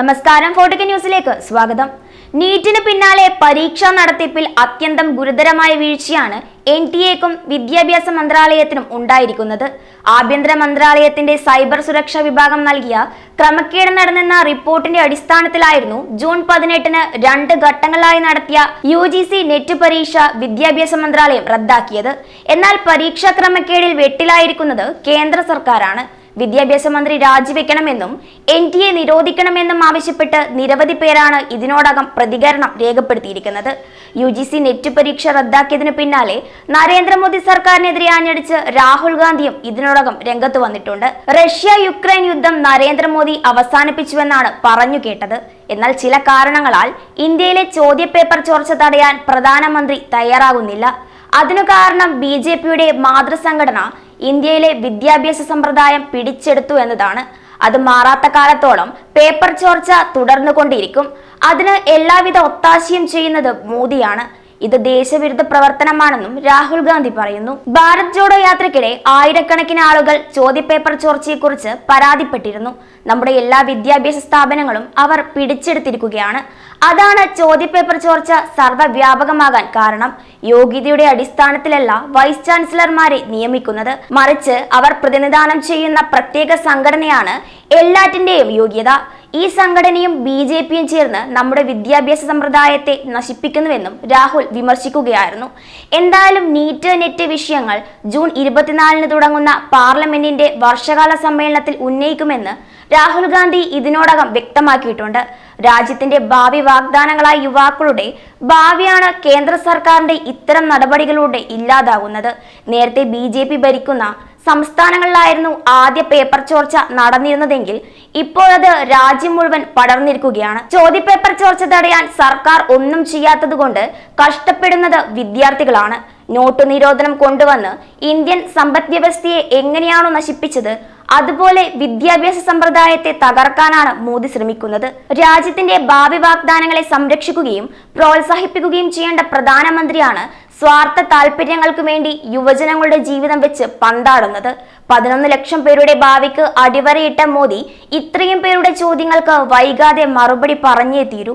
നമസ്കാരം ഫോർട്ടിക്ക ന്യൂസിലേക്ക് സ്വാഗതം. നീറ്റിന് പിന്നാലെ പരീക്ഷാ നടത്തിപ്പിൽ അത്യന്തം ഗുരുതരമായ വീഴ്ചയാണ് എൻ ടി എക്കും വിദ്യാഭ്യാസ മന്ത്രാലയത്തിനും ഉണ്ടായിരിക്കുന്നത്. ആഭ്യന്തര മന്ത്രാലയത്തിന്റെ സൈബർ സുരക്ഷാ വിഭാഗം നൽകിയ ക്രമക്കേട് നടന്നെന്ന റിപ്പോർട്ടിന്റെ അടിസ്ഥാനത്തിലായിരുന്നു ജൂൺ പതിനെട്ടിന് രണ്ട് ഘട്ടങ്ങളായി നടത്തിയ യു ജി സി നെറ്റ് പരീക്ഷ വിദ്യാഭ്യാസ മന്ത്രാലയം റദ്ദാക്കിയത്. എന്നാൽ പരീക്ഷാ ക്രമക്കേടിൽ വെട്ടിലായിരിക്കുന്നത് കേന്ദ്ര സർക്കാരാണ്. വിദ്യാഭ്യാസ മന്ത്രി രാജിവെക്കണമെന്നും എൻ ടി എ നിരോധിക്കണമെന്നും ആവശ്യപ്പെട്ട് നിരവധി പേരാണ് ഇതിനോടകം പ്രതികരണം രേഖപ്പെടുത്തിയിരിക്കുന്നത്. യു ജി സി നെറ്റ് പരീക്ഷ റദ്ദാക്കിയതിനു പിന്നാലെ നരേന്ദ്രമോദി സർക്കാരിനെതിരെ ആഞ്ഞടിച്ച് രാഹുൽ ഗാന്ധിയും ഇതിനോടകം രംഗത്ത് വന്നിട്ടുണ്ട്. റഷ്യ യുക്രൈൻ യുദ്ധം നരേന്ദ്രമോദി അവസാനിപ്പിച്ചുവെന്നാണ് പറഞ്ഞു കേട്ടത്. എന്നാൽ ചില കാരണങ്ങളാൽ ഇന്ത്യയിലെ ചോദ്യപേപ്പർ ചോർച്ച തടയാൻ പ്രധാനമന്ത്രി തയ്യാറാകുന്നില്ല. അതിനു കാരണം ബി ജെ പിയുടെ മാതൃസംഘടന ഇന്ത്യയിലെ വിദ്യാഭ്യാസ സമ്പ്രദായം പിടിച്ചെടുത്തു എന്നതാണ്. അത് മാറാത്ത കാലത്തോളം പേപ്പർ ചോർച്ച തുടർന്നുകൊണ്ടിരിക്കും. അതിന് എല്ലാവിധ ഒത്താശയും ചെയ്യുന്നത് മോദിയാണ്. ഇത് ദേശവിരുദ്ധ പ്രവർത്തനമാണെന്നും രാഹുൽ ഗാന്ധി പറയുന്നു. ഭാരത് ജോഡോ യാത്രയ്ക്കിടെ ആയിരക്കണക്കിന് ആളുകൾ ചോദ്യപേപ്പർ ചോർച്ചയെക്കുറിച്ച് പരാതിപ്പെട്ടിരുന്നു. നമ്മുടെ എല്ലാ വിദ്യാഭ്യാസ സ്ഥാപനങ്ങളും അവർ പിടിച്ചെടുത്തിരിക്കുകയാണ്. അതാണ് ചോദ്യപേപ്പർ ചോർച്ച സർവവ്യാപകമാകാൻ കാരണം. യോഗ്യതയുടെ അടിസ്ഥാനത്തിലല്ല വൈസ് ചാൻസലർമാരെ നിയമിക്കുന്നത്. മറിച്ച് അവർ പ്രതിനിധാനം ചെയ്യുന്ന പ്രത്യേക സംഘടനയാണ് എല്ലാറ്റിന്റെയും യോഗ്യത. ഈ സംഘടനയും ബി ജെ പിയും ചേർന്ന് നമ്മുടെ വിദ്യാഭ്യാസ സമ്പ്രദായത്തെ നശിപ്പിക്കുന്നുവെന്നും രാഹുൽ വിമർശിക്കുകയായിരുന്നു. എന്തായാലും നീറ്റ് നെറ്റ് വിഷയങ്ങൾ ജൂൺ ഇരുപത്തിനാലിന് തുടങ്ങുന്ന പാർലമെന്റിന്റെ വർഷകാല സമ്മേളനത്തിൽ ഉന്നയിക്കുമെന്ന് രാഹുൽ ഗാന്ധി ഇതിനോടകം വ്യക്തമാക്കിയിട്ടുണ്ട്. രാജ്യത്തിന്റെ ഭാവി വാഗ്ദാനങ്ങളായ യുവാക്കളുടെ ഭാവിയാണ് കേന്ദ്ര സർക്കാരിന്റെ ഇത്തരം നടപടികളിലൂടെ ഇല്ലാതാകുന്നത്. നേരത്തെ ബി ഭരിക്കുന്ന സംസ്ഥാനങ്ങളിലായിരുന്നു ആദ്യ പേപ്പർ ചോർച്ച നടന്നിരുന്നതെങ്കിൽ ഇപ്പോഴത് രാജ്യം മുഴുവൻ പടർന്നിരിക്കുകയാണ്. ചോദ്യപേപ്പർ ചോർച്ച തടയാൻ സർക്കാർ ഒന്നും ചെയ്യാത്തതുകൊണ്ട് കഷ്ടപ്പെടുന്നത് വിദ്യാർത്ഥികളാണ്. നോട്ട് നിരോധനം കൊണ്ടുവന്ന് ഇന്ത്യൻ സമ്പദ് വ്യവസ്ഥയെ എങ്ങനെയാണോ നശിപ്പിച്ചത് അതുപോലെ വിദ്യാഭ്യാസ സമ്പ്രദായത്തെ തകർക്കാനാണ് മോദി ശ്രമിക്കുന്നത്. രാജ്യത്തിന്റെ ഭാവി വാഗ്ദാനങ്ങളെ സംരക്ഷിക്കുകയും പ്രോത്സാഹിപ്പിക്കുകയും ചെയ്യേണ്ട പ്രധാനമന്ത്രിയാണ് സ്വാർത്ഥ താല്പര്യങ്ങൾക്ക് വേണ്ടി യുവജനങ്ങളുടെ ജീവിതം വെച്ച് പന്താടുന്നത്. പതിനൊന്ന് ലക്ഷം പേരുടെ ഭാവിക്ക് അടിവരയിട്ട മോദി ഇത്രയും പേരുടെ ചോദ്യങ്ങൾക്ക് വൈകാതെ മറുപടി പറഞ്ഞേ തീരൂ.